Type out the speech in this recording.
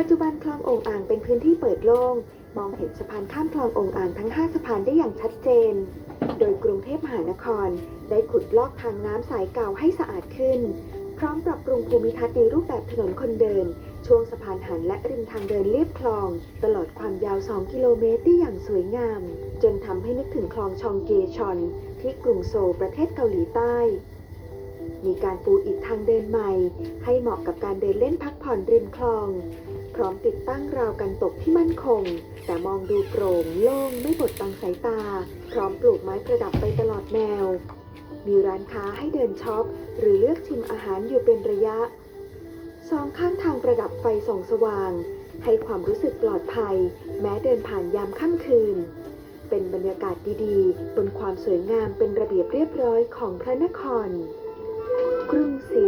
ปัจจุบันคลององอ่างเป็นพื้นที่เปิดโล่ง มองเห็นสะพานข้ามคลององอ่างทั้ง 5 สะพานได้อย่างชัดเจน โดยกรุงเทพมหานคร ได้ขุดลอกทางน้ำสายเก่าให้สะอาดขึ้น พร้อมปรับปรุงภูมิทัศน์ในรูปแบบถนนคนเดิน ช่วงสะพานหันและริมทางเดินเลียบคลอง ตลอดความยาว 2 กิโลเมตรได้อย่างสวยงาม จนทำให้นึกถึงคลองชองเกชอน ที่กรุงโซลประเทศเกาหลีใต้มีการปูอิฐทางเดินใหม่ ให้เหมาะกับการเดินเล่นพักผ่อนริมคลอง พร้อมติดตั้งราวกันตกที่มั่นคง แต่มองดูโปร่งโล่งไม่บดบังสายตา พร้อมปลูกไม้ประดับไปตลอดแนว มีร้านค้าให้เดินช็อป หรือเลือกชิมอาหารอยู่เป็นระยะ สองข้างทางประดับไฟส่องสว่าง ให้ความรู้สึกปลอดภัย แม้เดินผ่านยามค่ำคืน เป็นบรรยากาศดีๆ บนความสวยงามเป็นระเบียบเรียบร้อยของพระนคร กรุงศรี